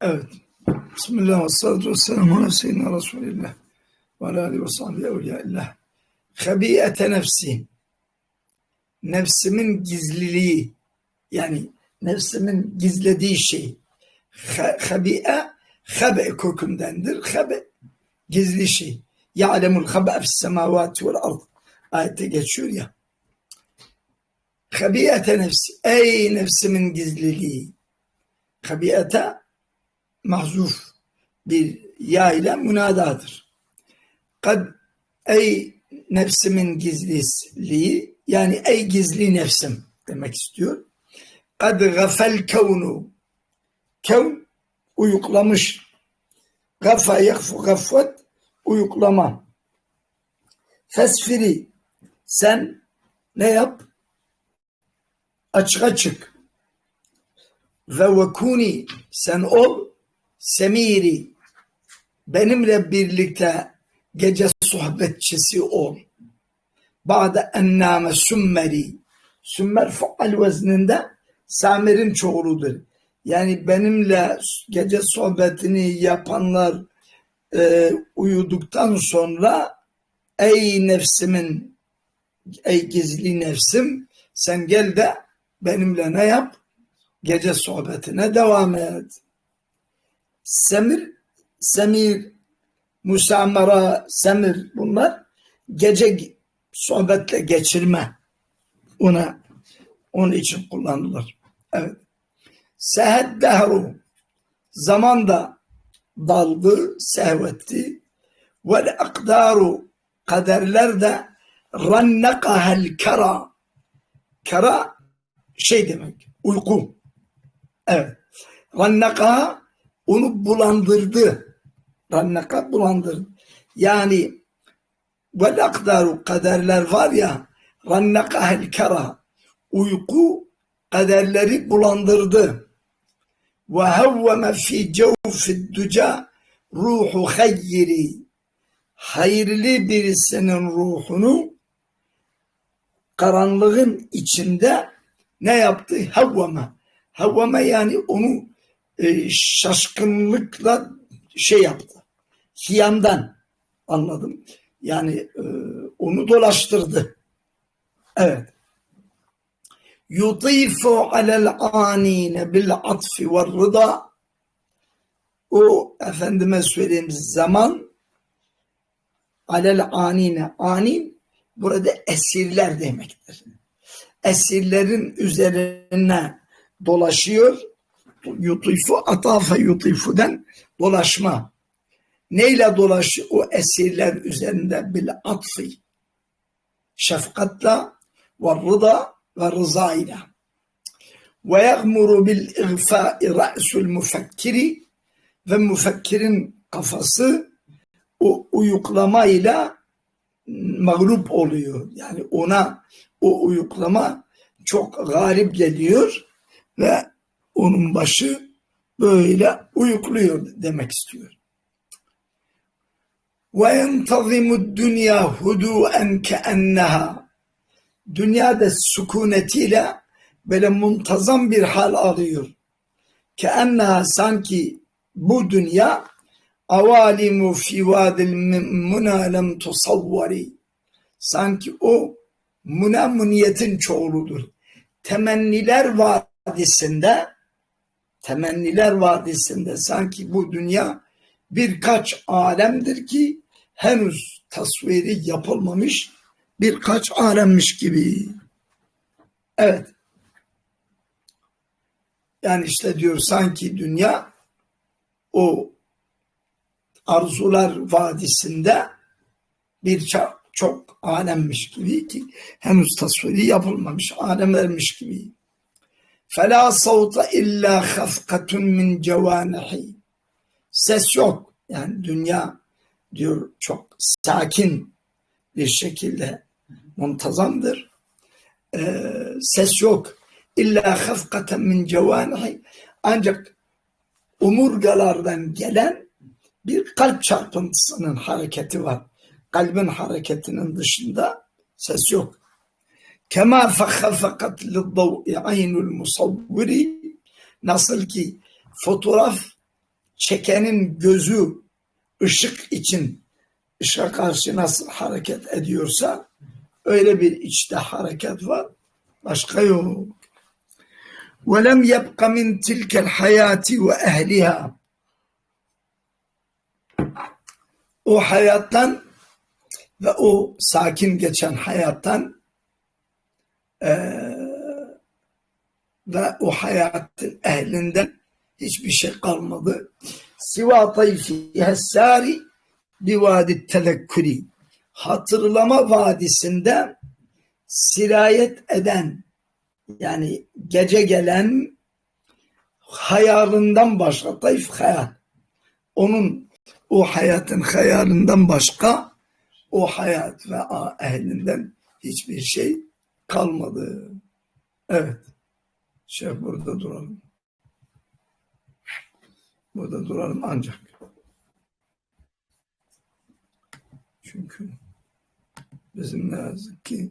Evet. Bismillah ve salatu ve selamu ala seyyidina Resulillah ve ala alihi nefsi. Nefsimin gizliliği yani nefsimin gizlediği şey. Ha- Habiye habe kökündendir. Habe gizli şey. Ya'lemul habe fis semavati vel ard. Ayette geçiyor ya. Habiyete nefsi. Ey nefsimin gizliliği. Habiyete mahzuf bir ya ile münadadır. Kad ey nefsimin gizliliği yani ey gizli nefsim demek istiyor. Kad gafel kevnu kevn uyuklamış. Gafa yakfu gafvet uyuklama. Fesfiri sen ne yap? Açığa çık. Ve vekuni sen ol semiri benimle birlikte gece sohbetçisi ol. Ba'de enname sümmeri sümmer faal vezninde Samir'in çoğuludur. Yani benimle gece sohbetini yapanlar e, uyuduktan sonra ey nefsimin ey gizli nefsim sen gel de benimle ne yap? Gece sohbetine devam et. Semir, semir, musamara, semir bunlar gece sohbetle geçirme. Ona onun için kullanılır. Evet. Sehed dehru zaman da daldı, sehvetti. Vel akdaru kaderler de rannakahel kara kara şey demek uyku. Evet. Rannakaha onu bulandırdı. Rannaka bulandırdı. Yani vel akdaru kaderler var ya rannakahel kara uyku kaderleri bulandırdı. Ve havveme fi cevfid duca ruhu hayyiri hayırlı birisinin ruhunu karanlığın içinde ne yaptı? Havvame. Havvame yani onu e, şaşkınlıkla şey yaptı. Hiyamdan anladım. Yani e, onu dolaştırdı. Evet. Yutifu alel anine bil atfi ve rıda o efendime söyleyeyim zaman alel anine anin burada esirler demektir. Esirlerin üzerine dolaşıyor. Yutifu atafe yutifu'den dolaşma. Neyle dolaşıyor? O esirler üzerinde bil atfi. Şefkatla ve rıda ve rıza ile. Ve yagmuru bil igfai ra'sul müfekkiri ve müfekkirin kafası o uyuklamayla mağlup oluyor. Yani ona o uyuklama çok galip geliyor ve onun başı böyle uyukluyor demek istiyor. Ve yentazimu dünya huduen keenneha dünyada sükunetiyle böyle muntazam bir hal alıyor. Keenneha sanki bu dünya avalimu fi vadil muna lem tusavvari sanki o muna muniyetin çoğuludur. Temenniler vadisinde temenniler vadisinde sanki bu dünya birkaç alemdir ki henüz tasviri yapılmamış birkaç alemmiş gibi. Evet. Yani işte diyor sanki dünya o arzular vadisinde bir çok, alemmiş gibi ki henüz tasviri yapılmamış alemlermiş gibi. فَلَا صَوْتَ اِلَّا خَفْقَةٌ مِنْ جَوَانِحِ Ses yok. Yani dünya diyor çok sakin bir şekilde muntazamdır. Ee, ses yok. İlla hafkaten min cevanihi ancak omurgalardan gelen bir kalp çarpıntısının hareketi var. Kalbin hareketinin dışında ses yok. Kema fehafakat liddav'i aynul musavviri nasıl ki fotoğraf çekenin gözü ışık için ışığa karşı nasıl hareket ediyorsa öyle bir içte hareket var. Başka yok. وَلَمْ يَبْقَ مِنْ تِلْكَ الْحَيَاتِ وَأَهْلِهَا O hayattan ve o sakin geçen hayattan eee, ve o hayatın ehlinden hiçbir şey kalmadı. Siva tayfi hessari bivadi telekkuri hatırlama vadisinde sirayet eden yani gece gelen hayalından başka tayf hayal onun o hayatın hayalından başka o hayat ve ehlinden hiçbir şey kalmadı. Evet. Şey burada duralım. Burada duralım ancak. Çünkü bizim ne yazık ki